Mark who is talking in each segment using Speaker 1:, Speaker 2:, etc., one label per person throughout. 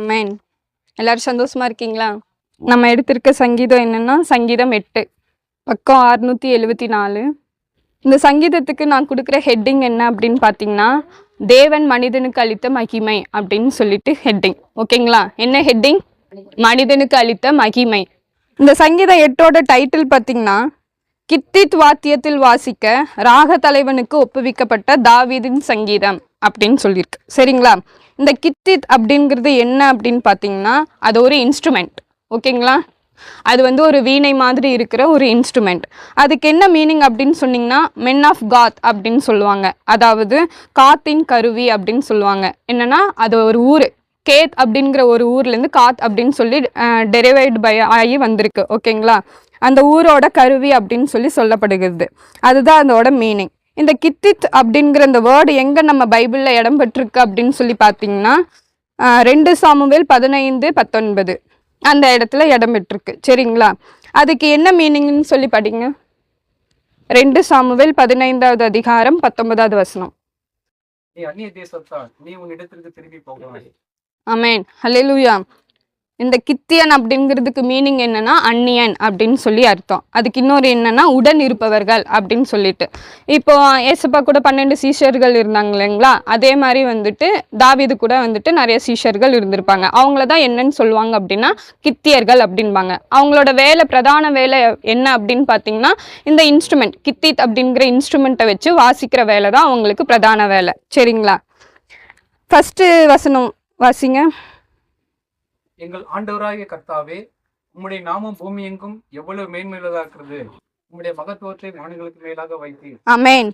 Speaker 1: அமேன் எல்லாரும் சந்தோஷமா இருக்கீங்களா? நம்ம எடுத்திருக்க சங்கீதம் என்னன்னா சங்கீதம் எட்டு பக்கம் அறுநூத்தி எழுவத்தி நாலு. இந்த சங்கீதத்துக்கு நான் கொடுக்குற ஹெட்டிங் என்ன அப்படின்னு பார்த்தீங்கன்னா தேவன் மனிதனுக்கு அளித்த மகிமை அப்படின்னு சொல்லிட்டு ஹெட்டிங் ஓகேங்களா என்ன ஹெட்டிங் மனிதனுக்கு அளித்த மகிமை. இந்த சங்கீதம் எட்டோட டைட்டில் பார்த்தீங்கன்னா கித்தித் வாத்தியத்தில் வாசிக்க ராக தலைவனுக்கு ஒப்புவிக்கப்பட்ட தாவீதின் சங்கீதம் அப்படின்னு சொல்லியிருக்கு. சரிங்களா? இந்த கித்தித் அப்படிங்கிறது என்ன அப்படின்னு பார்த்தீங்கன்னா அது ஒரு இன்ஸ்ட்ருமெண்ட் ஓகேங்களா? அது வந்து ஒரு வீணை மாதிரி இருக்கிற ஒரு இன்ஸ்ட்ருமெண்ட் அதுக்கு என்ன மீனிங் அப்படின்னு சொன்னீங்கன்னா மென் ஆஃப் காத் அப்படின்னு சொல்லுவாங்க. அதாவது காத்தின் கருவி அப்படின்னு சொல்லுவாங்க. என்னன்னா அது ஒரு ஊர். கேத் அப்படிங்கிற ஒரு ஊர்லேருந்து காத் அப்படின்னு சொல்லி டெரிவைட் பை ஆகி வந்திருக்கு. ஓகேங்களா? அந்த ஊரோட கருவி அப்படின்னு சொல்லி சொல்லப்படுகிறது. அதுதான் அதோட மீனிங் இந்த கித்தித் அப்படிங்கிற இந்த வேர்டு எங்கே நம்ம பைபிளில் இடம் பெற்றிருக்கு அப்படின்னு சொல்லி பார்த்தீங்கன்னா ரெண்டு சாமுவேல் பதினைந்து பத்தொன்பது. அந்த இடத்துல இடம் பெற்றிருக்கு. சரிங்களா? அதுக்கு என்ன மீனிங்னு சொல்லி படிங்க ரெண்டு சாமுவேல் பதினைந்தாவது அதிகாரம் பத்தொன்பதாவது வசனம்.
Speaker 2: நீ அந்நிய தேசத்தால் நீ உன் இடத்திற்கு திரும்பி போகலாம்
Speaker 1: அமேன் ஹalleluya இந்த கித்தியன் அப்படிங்கிறதுக்கு மீனிங் என்னன்னா அந்நியன் அப்படின்னு சொல்லி அர்த்தம். அதுக்கு இன்னொரு என்னன்னா உடன் இருப்பவர்கள் அப்படின்னு சொல்லிட்டு. இப்போ ஏசப்பா கூட பன்னெண்டு சீஷர்கள் இருந்தாங்க இல்லைங்களா? அதே மாதிரி வந்துட்டு தாவிது கூட வந்துட்டு நிறைய சீஷர்கள் இருந்திருப்பாங்க. அவங்கள தான் என்னன்னு சொல்லுவாங்க அப்படின்னா கித்தியர்கள் அப்படின்பாங்க அவங்களோட வேலை பிரதான வேலை என்ன அப்படின்னு பார்த்தீங்கன்னா இந்த இன்ஸ்ட்ருமெண்ட் கித்தித் அப்படிங்கிற இன்ஸ்ட்ருமெண்ட்டை வச்சு வாசிக்கிற வேலை தான் அவங்களுக்கு பிரதான வேலை. சரிங்களா? ஃபஸ்ட்டு வசனம் வாசிங்க.
Speaker 2: எங்கள் ஆண்டவராகிய கர்த்தாவே உம்முடைய நாமம் பூமி எங்கும் எவ்வளவு மேன்மையுள்ளதா இருக்கிறது உம்முடைய மகத்துவத்தை வானங்களுக்கு மேலாக வைத்தீர்.
Speaker 1: அமேன்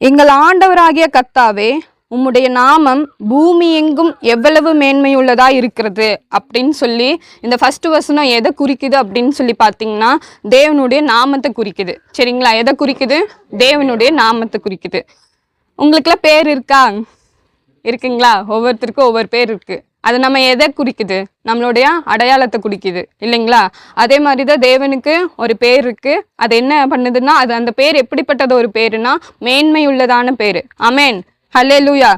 Speaker 1: எங்கள் ஆண்டவராகிய கர்த்தாவே உம்முடைய நாமம் பூமி எங்கும் எவ்வளவு மேன்மையுள்ளதா இருக்கிறது அப்படின்னு சொல்லி இந்த ஃபர்ஸ்ட் வசனம் எதை குறிக்குது அப்படின்னு சொல்லி பார்த்தீங்கன்னா தேவனுடைய நாமத்தை குறிக்குது. சரிங்களா? எதை குறிக்குது? தேவனுடைய நாமத்தை குறிக்குது. உங்களுக்குலாம் பேர் இருக்கா? இருக்குங்களா? ஒவ்வொருத்தருக்கும் ஒவ்வொரு பேர் இருக்கு. அது நம்ம எதை குறிக்குது? நம்மளுடைய அடையாளத்தை குறிக்குது. இல்லைங்களா? அதே மாதிரி தான் தேவனுக்கு ஒரு பேர் இருக்குது அது என்ன பண்ணுதுன்னா அது அந்த பேர் எப்படிப்பட்டது ஒரு பேருனா மேன்மை உள்ளதான பேர். அமேன் ஹலே லூயா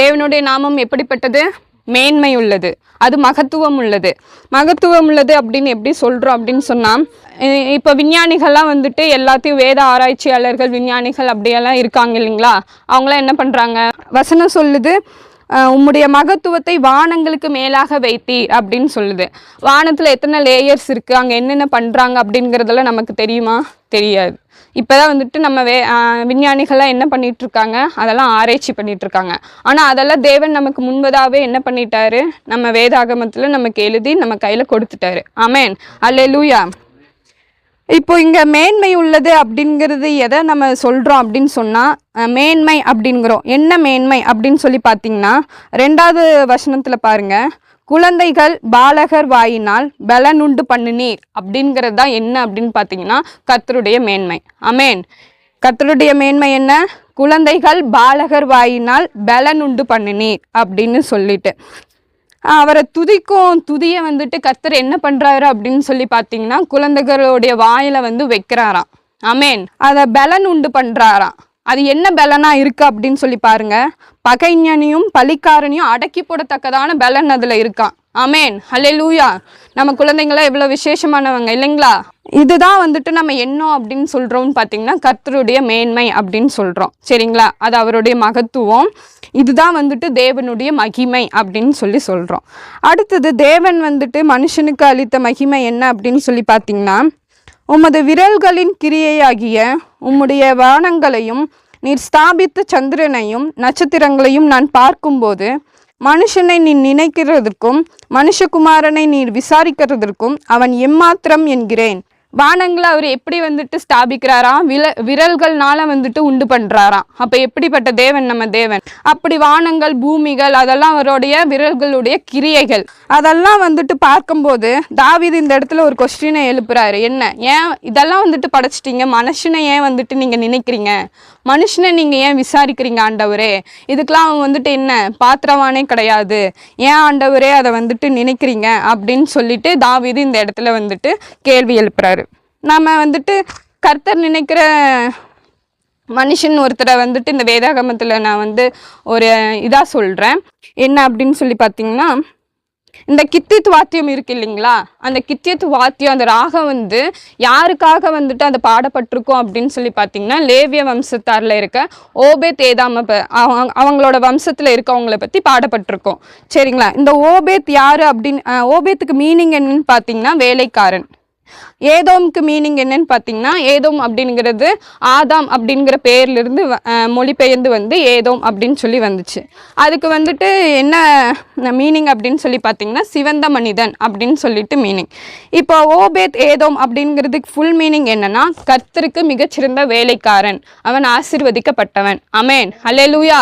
Speaker 1: தேவனுடைய நாமம் எப்படிப்பட்டது? மேன்மை உள்ளது அது மகத்துவம் உள்ளது மகத்துவம் உள்ளது அப்படின்னு எப்படி சொல்கிறோம் அப்படின்னு சொன்னால் இப்போ விஞ்ஞானிகள்லாம் வந்துட்டு எல்லாத்தையும் வேத ஆராய்ச்சியாளர்கள் விஞ்ஞானிகள் அப்படியெல்லாம் இருக்காங்க இல்லைங்களா? அவங்களாம் என்ன பண்ணுறாங்க வசனம் சொல்லுது உம்முடைய மகத்துவத்தை வானங்களுக்கு மேலாக வைத்தீர் அப்படின்னு சொல்லுது. வானத்தில் எத்தனை லேயர்ஸ் இருக்குது அங்கே என்னென்ன பண்ணுறாங்க அப்படிங்கிறதெல்லாம் நமக்கு தெரியுமா? தெரியாது. இப்போ தான் வந்துட்டு நம்ம வே விஞ்ஞானிகள்லாம் என்ன பண்ணிட்டு இருக்காங்க அதெல்லாம் ஆராய்ச்சி பண்ணிட்டு இருக்காங்க அதெல்லாம் தேவன் நமக்கு முன்பதாகவே என்ன பண்ணிட்டாரு? நம்ம வேதாகமத்தில் நமக்கு எழுதி நம்ம கையில் கொடுத்துட்டாரு. அமேன் அல்லே லூயா இப்போ இங்கே மேன்மை உள்ளது அப்படிங்கிறது எதை நம்ம சொல்கிறோம் அப்படின்னு சொன்னால் மேன்மை அப்படிங்கிறோம். என்ன மேன்மை அப்படின்னு சொல்லி பார்த்தீங்கன்னா ரெண்டாவது வசனத்தில் பாருங்கள் குழந்தைகள் பாலகர் வாயினால் பலனுண்டு பண்ணுநீர் அப்படிங்கிறது தான் என்ன அப்படின்னு பார்த்தீங்கன்னா கத்தருடைய மேன்மை. அமேன் கத்தருடைய மேன்மை என்ன? குழந்தைகள் பாலகர் வாயினால் பலனுண்டு பண்ணினீர் அப்படின்னு சொல்லிட்டு. அவரை துதிக்கும் துதியை வந்துட்டு கர்த்தர் என்ன பண்ணுறாரு அப்படின்னு சொல்லி பார்த்தீங்கன்னா குழந்தைகளுடைய வாயில வந்து வைக்கிறாராம். அமேன் அதை பலன் உண்டு பண்ணுறாராம் அது என்ன பலனா இருக்கு அப்படின்னு சொல்லி பாருங்க. பகைஞனையும் பலிக்காரனையும் அடக்கி போடத்தக்கதான பலன் அதுல இருக்கான் அமேன் ஹalleluya. நம்ம குழந்தைங்களாம் எவ்வளோ விசேஷமானவங்க இல்லைங்களா? இதுதான் வந்துட்டு நம்ம என்ன அப்படின்னு சொல்கிறோம்னு பார்த்தீங்கன்னா கர்த்தருடைய மேன்மை அப்படின்னு சொல்கிறோம் சரிங்களா? அது அவருடைய மகத்துவம். இதுதான் வந்துட்டு தேவனுடைய மகிமை அப்படின்னு சொல்லி சொல்கிறோம் அடுத்தது தேவன் வந்துட்டு மனுஷனுக்கு அளித்த மகிமை என்ன அப்படின்னு சொல்லி பார்த்தீங்கன்னா உமது விரல்களின் கிரியையாகிய உம்முடைய வானங்களையும் நீர் ஸ்தாபித்த சந்திரனையும் நட்சத்திரங்களையும் நான் பார்க்கும்போது மனுஷனை நீ நினைக்கிறதற்கும் மனுஷகுமாரனை நீர் விசாரிக்கிறதற்கும் அவன் எம்மாத்திரம் என்கிறேன். வானங்களை அவர் எப்படி வந்துட்டு ஸ்தாபிக்கிறாராம்? வில விரல்கள்னால வந்துட்டு உண்டு பண்ணுறாராம் அப்போ எப்படிப்பட்ட தேவன் நம்ம தேவன்? அப்படி வானங்கள் பூமிகள் அதெல்லாம் அவருடைய விரல்களுடைய கிரியைகள். அதெல்லாம் வந்துட்டு பார்க்கும்போது தாவிது இந்த இடத்துல ஒரு கொஸ்டினை எழுப்புறாரு. என்ன? ஏன் இதெல்லாம் வந்துட்டு படைச்சிட்டீங்க? மனுஷனை ஏன் வந்துட்டு நீங்கள் நினைக்கிறீங்க? மனுஷனை நீங்கள் ஏன் விசாரிக்கிறீங்க ஆண்டவரே? இதுக்கெலாம் அவன் வந்துட்டு என்ன? பாத்திரவானே கிடையாது. ஏன் ஆண்டவரே அதை வந்துட்டு நினைக்கிறீங்க? அப்படின்னு சொல்லிட்டு தாவிது இந்த இடத்துல வந்துட்டு கேள்வி எழுப்புறாரு. நாம் வந்துட்டு கர்த்தர் நினைக்கிற மனுஷன் ஒருத்தரை வந்துட்டு இந்த வேதாகமத்தில் நான் வந்து ஒரு இதாக சொல்கிறேன் என்ன அப்படின்னு சொல்லி பார்த்தீங்கன்னா இந்த கித்தித் வாத்தியம் இருக்கு இல்லைங்களா? அந்த கித்தியத் வாத்தியம் அந்த ராகம் வந்து யாருக்காக வந்துட்டு அது பாடப்பட்டிருக்கும் அப்படின்னு சொல்லி பார்த்தீங்கன்னா லேவிய வம்சத்தாரில் இருக்க ஓபேத் ஏதாம ப- அவங்களோட வம்சத்தில் இருக்கவங்கள பற்றி பாடப்பட்டிருக்கோம். சரிங்களா? இந்த ஓபேத் யார் அப்படின்னு ஓபேத்துக்கு மீனிங் என்னன்னு பார்த்தீங்கன்னா வேலைக்காரன். ஏதோம்க்கு மீனிங் என்னன்னு பார்த்தீங்கன்னா ஏதோம் அப்படிங்கிறது ஆதாம் அப்படிங்கிற பேர்லேருந்து மொழிபெயர்ந்து வந்து ஏதோம் அப்படின்னு சொல்லி வந்துச்சு. அதுக்கு வந்துட்டு என்ன மீனிங் அப்படின்னு சொல்லி பார்த்தீங்கன்னா சிவந்த மனிதன் அப்படின்னு சொல்லிட்டு மீனிங் இப்போ ஓபேத் ஏதோம் அப்படிங்கிறதுக்கு ஃபுல் மீனிங் என்னன்னா கர்த்தருக்கு மிகச்சிறந்த வேலைக்காரன். அவன் ஆசிர்வதிக்கப்பட்டவன். அமேன் அல்லேலூயா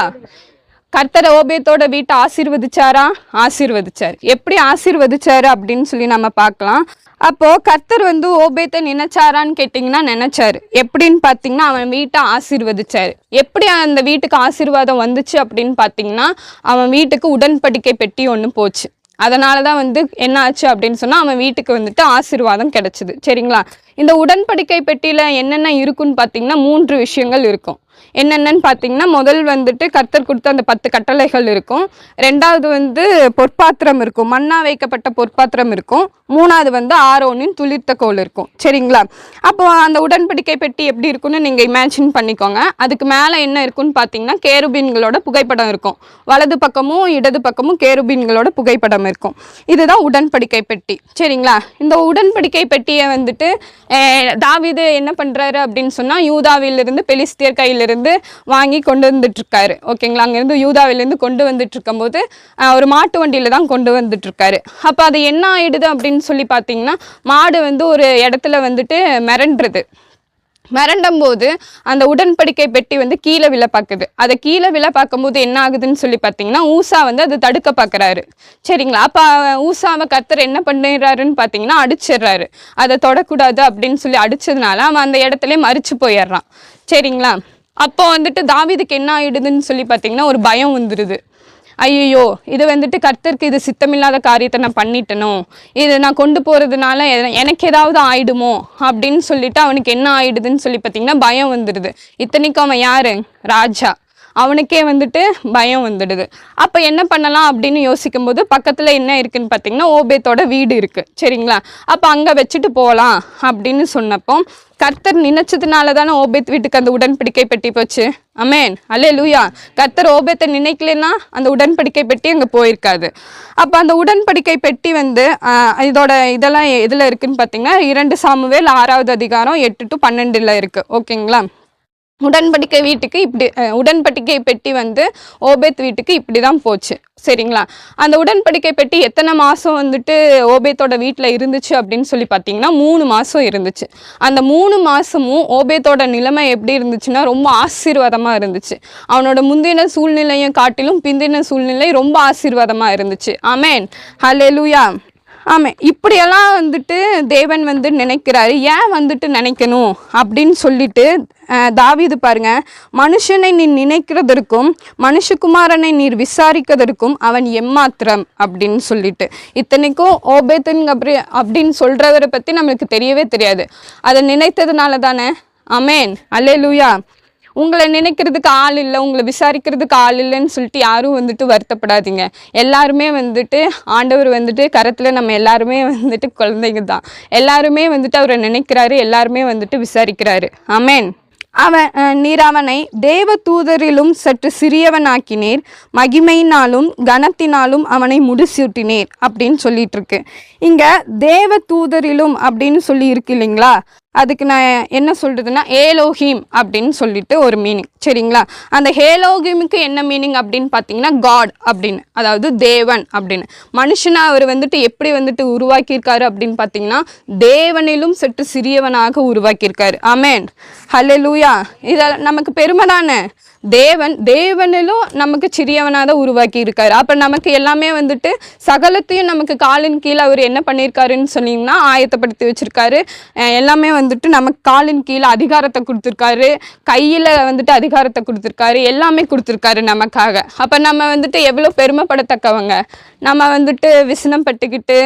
Speaker 1: கர்த்தர் ஓபியத்தோட வீட்டை ஆசீர்வதிச்சாரா? ஆசீர்வதிச்சார். எப்படி ஆசீர்வதிச்சாரு அப்படின்னு சொல்லி நம்ம பார்க்கலாம். அப்போ கர்த்தர் வந்து ஓபேத்தை நினைச்சாரான்னு கேட்டிங்கன்னா நினைச்சாரு. எப்படின்னு பார்த்தீங்கன்னா அவன் வீட்டை ஆசீர்வதிச்சாரு. எப்படி அந்த வீட்டுக்கு ஆசீர்வாதம் வந்துச்சு அப்படின்னு பார்த்தீங்கன்னா அவன் வீட்டுக்கு உடன்படிக்கை பெட்டி ஒன்று போச்சு. அதனால தான் வந்து என்ன ஆச்சு அப்படின்னு சொன்னால் அவன் வீட்டுக்கு வந்துட்டு ஆசீர்வாதம் கிடச்சிது. சரிங்களா? இந்த உடன்படிக்கை பெட்டியில் என்னென்ன இருக்குன்னு பார்த்தீங்கன்னா மூன்று விஷயங்கள் இருக்கும். என்னென்னு பார்த்தீங்கன்னா முதல் வந்துட்டு கர்த்தர் கொடுத்த அந்த பத்து கட்டளைகள் இருக்கும். ரெண்டாவது வந்து பொற்பாத்திரம் இருக்கும். மண்ணா வைக்கப்பட்ட பொற்பாத்திரம் இருக்கும். மூணாவது வந்து ஆரோனின் துளிர்த்த கோல் இருக்கும். சரிங்களா? அப்போ அந்த உடன்படிக்கை பெட்டி எப்படி இருக்குன்னு நீங்கள் இமேஜின் பண்ணிக்கோங்க. அதுக்கு மேலே என்ன இருக்குன்னு பார்த்தீங்கன்னா கேருபீன்களோட புகைப்படம் இருக்கும். வலது பக்கமும் இடது பக்கமும் கேருபீன்களோட புகைப்படம் இருக்கும். இதுதான் உடன்படிக்கை பெட்டி. சரிங்களா? இந்த உடன்படிக்கை பெட்டியை வந்துட்டு தாவிது என்ன பண்ணுறாரு அப்படின்னு சொன்னால் யூதாவிலிருந்து பெலிஸ்தியர் கையிலிருந்து வாங்கி கொண்டு வந்துட்டுருக்காரு. ஓகேங்களா? அங்கேருந்து யூதாவிலேருந்து கொண்டு வந்துட்டுருக்கும்போது ஒரு மாட்டு வண்டியில் தான் கொண்டு வந்துட்டுருக்காரு. அப்போ அது என்ன ஆகிடுது அப்படின்னு சொல்லி பார்த்தீங்கன்னா மாடு வந்து ஒரு இடத்துல வந்துட்டு மிரண்டுறது மிரண்டும் போது அந்த உடன்படிக்கை பெட்டி வந்து கீழே விழ பார்க்குது. அதை கீழே விழ பார்க்கும்போது என்ன ஆகுதுன்னு சொல்லி பார்த்தீங்கன்னா ஊசா வந்து அதை தடுக்க பார்க்குறாரு. சரிங்களா? அப்போ ஊசாவை கர்த்தர் என்ன பண்ணிடுறாருன்னு பார்த்தீங்கன்னா அடிச்சிடுறாரு. அதை தொடக்கூடாது அப்படின்னு சொல்லி அடிச்சதுனால அவன் அந்த இடத்துல மறிச்சு போயிடுறான். சரிங்களா? அப்போ வந்துட்டு தாவீதுக்கு என்ன ஆயிடுதுன்னு சொல்லி பார்த்தீங்கன்னா ஒரு பயம் வந்துடுது ஐயோ இது வந்துட்டு கர்த்தருக்கு இது சித்தமில்லாத காரியத்தை நான் பண்ணிட்டனும் இது நான் கொண்டு போகிறதுனால எனக்கு ஏதாவது ஆயிடுமோ? அப்படின்னு சொல்லிட்டு அவனுக்கு என்ன ஆயிடுதுன்னு சொல்லி பார்த்தீங்கன்னா பயம் வந்துடுது இத்தனைக்கும் அவன் யாரு? ராஜா. அவனுக்கே வந்துட்டு பயம் வந்துடுது. அப்போ என்ன பண்ணலாம் அப்படின்னு யோசிக்கும்போது பக்கத்தில் என்ன இருக்குன்னு பார்த்தீங்கன்னா ஓபேத்தோட வீடு இருக்குது சரிங்களா? அப்போ அங்கே வச்சுட்டு போகலாம் அப்படின்னு சொன்னப்போ கர்த்தர் நினைச்சதுனால தானே ஓபேத் வீட்டுக்கு அந்த உடன்படிக்கை பெட்டி போச்சு? அமேன் அல்லே லூயா கர்த்தர் ஓபேத்தை நினைக்கலன்னா அந்த உடன்படிக்கை பெட்டி அங்கே போயிருக்காது. அப்போ அந்த உடன்படிக்கை பெட்டி வந்து இதோட இதெல்லாம் எதில் இருக்குதுன்னு பார்த்தீங்கன்னா இரண்டு சாமுவேல் ஆறாவது அதிகாரம் எட்டு டு பன்னெண்டில் இருக்குது ஓகேங்களா? உடன்படிக்கை வீட்டுக்கு இப்படி உடன்படிக்கை பெட்டி வந்து ஓபேத் வீட்டுக்கு இப்படி தான் போச்சு. சரிங்களா? அந்த உடன்படிக்கை பெட்டி எத்தனை மாதம் வந்துட்டு ஓபேத்தோட வீட்டில் இருந்துச்சு அப்படின்னு சொல்லி பார்த்தீங்கன்னா மூணு மாதம் இருந்துச்சு. அந்த மூணு மாதமும் ஓபேத்தோட நிலைமை எப்படி இருந்துச்சுன்னா ரொம்ப ஆசீர்வாதமாக இருந்துச்சு. அவனோட முந்தின சூழ்நிலையை காட்டிலும் பிந்தின சூழ்நிலை ரொம்ப ஆசீர்வாதமாக இருந்துச்சு. ஆமேன். ஹalleluya. ஆமாம் இப்படியெல்லாம் வந்துட்டு தேவன் வந்து நினைக்கிறாரு. ஏன் வந்துட்டு நினைக்கணும்? அப்படின்னு சொல்லிட்டு தாவிது பாருங்க. மனுஷனை நீ நினைக்கிறதற்கும் மனுஷகுமாரனை நீர் விசாரிக்கிறதற்கும் அவன் எம்மாத்திரம் அப்படின்னு சொல்லிட்டு. இத்தனைக்கும் ஓபேத்தன் அப்படி அப்படின்னு சொல்கிறவரை பற்றி நம்மளுக்கு தெரியவே தெரியாது. அதை நினைத்ததுனால தானே அமேன் அல்லேலூயா. உங்களை நினைக்கிறதுக்கு ஆள் இல்லை உங்களை விசாரிக்கிறதுக்கு ஆள் இல்லைன்னு சொல்லிட்டு யாரும் வந்துட்டு வருத்தப்படாதீங்க. எல்லாருமே வந்துட்டு ஆண்டவர் வந்துட்டு கரத்தில் நம்ம எல்லாருமே வந்துட்டு குழந்தைங்க தான். எல்லாருமே வந்துட்டு அவரை நினைக்கிறாரு எல்லாருமே வந்துட்டு விசாரிக்கிறாரு. அமேன் அவன் நீர் அவனை தேவ தூதரிலும் சற்று சிறியவனாக்கினீர். மகிமையினாலும் கனத்தினாலும் அவனை முடிசூட்டினீர் அப்படின்னு சொல்லிட்டு இருக்கு. இங்க தேவ தூதரிலும் அப்படின்னு சொல்லி இருக்கு இல்லைங்களா? அதுக்கு நான் என்ன சொல்கிறதுன்னா ஏலோஹீம் அப்படின்னு சொல்லிட்டு ஒரு மீனிங் சரிங்களா? அந்த ஹேலோகிமுக்கு என்ன மீனிங் அப்படின்னு பார்த்தீங்கன்னா காட் அப்படின்னு. அதாவது தேவன் அப்படின்னு. மனுஷனை அவர் வந்துட்டு எப்படி வந்துட்டு உருவாக்கியிருக்காரு அப்படின்னு பார்த்தீங்கன்னா தேவனிலும் சற்று சிறியவனாக உருவாக்கியிருக்காரு. ஆமென் லூயா இதில் நமக்கு பெருமை தானே? தேவன் தேவனிலும் நமக்கு சிறியவனாக தான் உருவாக்கி இருக்காரு அப்போ நமக்கு எல்லாமே வந்துட்டு சகலத்தையும் நமக்கு காலின் கீழே அவர் என்ன பண்ணியிருக்காருன்னு சொன்னீங்கன்னா ஆயத்தப்படுத்தி வச்சிருக்காரு. எல்லாமே வந்துட்டு நமக்கு காலின் கீழே அதிகாரத்தை கொடுத்துருக்காரு. கையில் வந்துட்டு அதிகாரத்தை கொடுத்துருக்காரு. எல்லாமே கொடுத்துருக்காரு நமக்காக. அப்போ நம்ம வந்துட்டு எவ்வளோ பெருமைப்படத்தக்கவங்க? நம்ம வந்துட்டு விசனம் பட்டுக்கிட்டு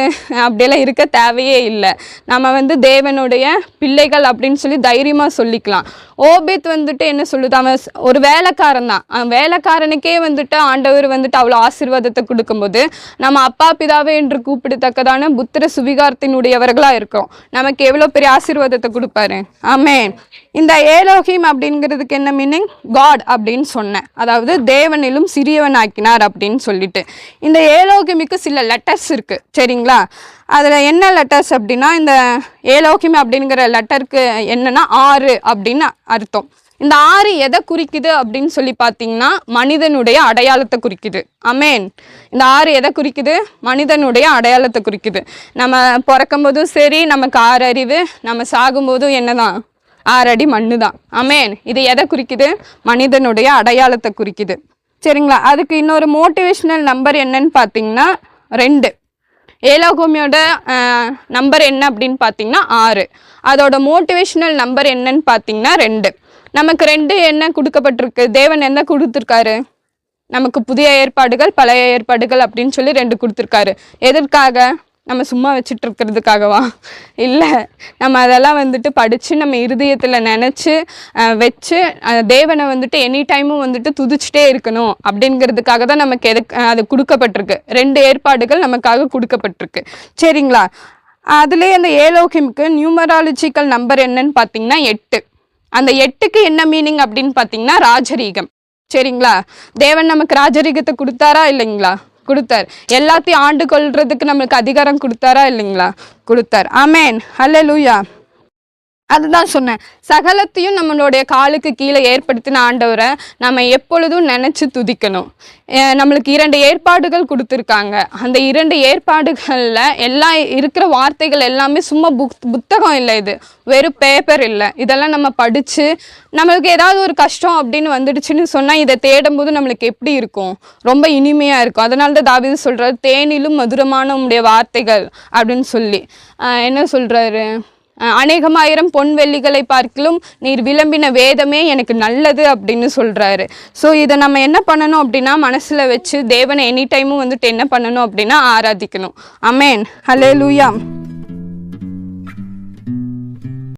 Speaker 1: அப்படியெல்லாம் இருக்க தேவையே இல்லை. நம்ம வந்து தேவனுடைய பிள்ளைகள் அப்படின்னு சொல்லி தைரியமாக சொல்லிக்கலாம். ஓபேத் வந்துட்டு என்ன சொல்லுது? அவன் ஒரு வேலைக்காரன் தான். வேலைக்காரனுக்கே வந்துட்டு ஆண்டவர் வந்துட்டு அவ்வளோ ஆசீர்வாதத்தை கொடுக்கும்போது நம்ம அப்பா பிதாவே என்று கூப்பிடத்தக்கதான புத்திர சுவிகாரத்தினுடையவர்களாக இருக்கோம். நமக்கு எவ்வளோ பெரிய ஆசீர்வாதத்தை கொடுப்பாரு? ஆமேன். இந்த ஏலோகிம் அப்படிங்கிறதுக்கு என்ன மீனிங் காட் அப்படின்னு சொன்னேன். அதாவது தேவனிலும் சிறியவன் ஆக்கினார் அப்படின்னு சொல்லிட்டு. இந்த ஏலோகிமிக்கு சில லெட்டர்ஸ் இருக்குது சரிங்களா? அதில் என்ன லெட்டர்ஸ் அப்படின்னா இந்த ஏலோகிமி அப்படிங்கிற லெட்டருக்கு என்னன்னா ஆறு அப்படின்னு அர்த்தம். இந்த ஆறு எதை குறிக்குது அப்படின்னு சொல்லி பார்த்தீங்கன்னா மனிதனுடைய அடையாளத்தை குறிக்குது. அமேன் இந்த ஆறு எதை குறிக்குது? மனிதனுடைய அடையாளத்தை குறிக்குது. நம்ம பிறக்கும் போதும் சரி நமக்கு ஆறு அறிவு நம்ம சாகும்போதும் என்னதான்? ஆறடி மண்ணு தான் அமேன் இது எதை குறிக்குது? மனிதனுடைய அடையாளத்தை குறிக்குது. சரிங்களா? அதுக்கு இன்னொரு மோட்டிவேஷ்னல் நம்பர் என்னன்னு பார்த்தீங்கன்னா ரெண்டு. ஏலோகோமியோட நம்பர் என்ன அப்படின்னு பார்த்தீங்கன்னா ஆறு. அதோட மோட்டிவேஷ்னல் நம்பர் என்னன்னு பார்த்தீங்கன்னா ரெண்டு. நமக்கு ரெண்டு என்ன கொடுக்கப்பட்டிருக்கு? தேவன் என்ன கொடுத்துருக்காரு? நமக்கு புதிய ஏற்பாடுகள் பழைய ஏற்பாடுகள் அப்படின்னு சொல்லி ரெண்டு கொடுத்துருக்காரு. எதற்காக? நம்ம சும்மா வச்சுட்டு இருக்கிறதுக்காகவா இல்லை நம்ம அதெல்லாம் வந்துட்டு படித்து நம்ம இருதயத்தில் நினச்சி வச்சு தேவனை வந்துட்டு எனி டைமும் வந்துட்டு துதிச்சுட்டே இருக்கணும். அப்படிங்கிறதுக்காக தான் நமக்கு எது அது கொடுக்கப்பட்டிருக்கு. ரெண்டு ஏற்பாடுகள் நமக்காக கொடுக்கப்பட்டிருக்கு. சரிங்களா? அதுலேயே அந்த ஏலோகிம்க்கு நியூமராலஜிக்கல் நம்பர் என்னன்னு பார்த்தீங்கன்னா எட்டு. அந்த எட்டுக்கு என்ன மீனிங் அப்படின்னு பார்த்தீங்கன்னா ராஜரீகம். சரிங்களா? தேவன் நமக்கு ராஜரீகத்தை கொடுத்தாரா இல்லைங்களா? கொடுத்தார். எல்லாத்தையும் ஆண்டு கொள்றதுக்கு நம்மளுக்கு அதிகாரம் கொடுத்தாரா இல்லைங்களா? கொடுத்தார். ஆமேன் ஹalleluya அதுதான் சொன்னேன். சகலத்தையும் நம்மளுடைய காலுக்கு கீழே ஏற்படுத்தின ஆண்டவரை நம்ம எப்பொழுதும் நினச்சி துதிக்கணும். நம்மளுக்கு இரண்டு ஏற்பாடுகள் கொடுத்துருக்காங்க. அந்த இரண்டு ஏற்பாடுகளில் எல்லாம் இருக்கிற வார்த்தைகள் எல்லாமே சும்மா புக் புத்தகம் இல்லை இது. வெறும் பேப்பர் இல்லை. இதெல்லாம் நம்ம படித்து நம்மளுக்கு ஏதாவது ஒரு கஷ்டம் அப்படின்னு வந்துடுச்சுன்னு சொன்னால் இதை தேடும்போது நம்மளுக்கு எப்படி இருக்கும்? ரொம்ப இனிமையாக இருக்கும். அதனால தான் தாவிது சொல்கிறார் தேனிலும் மதுரமான உடைய வார்த்தைகள் அப்படின்னு சொல்லி. என்ன சொல்கிறாரு அநேகமாயிரம் பொன் வெள்ளிகளை பார்க்கிலும் நீர் விளம்பின வேதமே எனக்கு நல்லது அப்படின்னு சொல்கிறாரு ஸோ இதை நம்ம என்ன பண்ணணும் அப்படின்னா மனசில் வச்சு தேவனை எனி டைமும் வந்துட்டு என்ன பண்ணணும் அப்படின்னா ஆராதிக்கணும். அமேன் ஹலே லூயா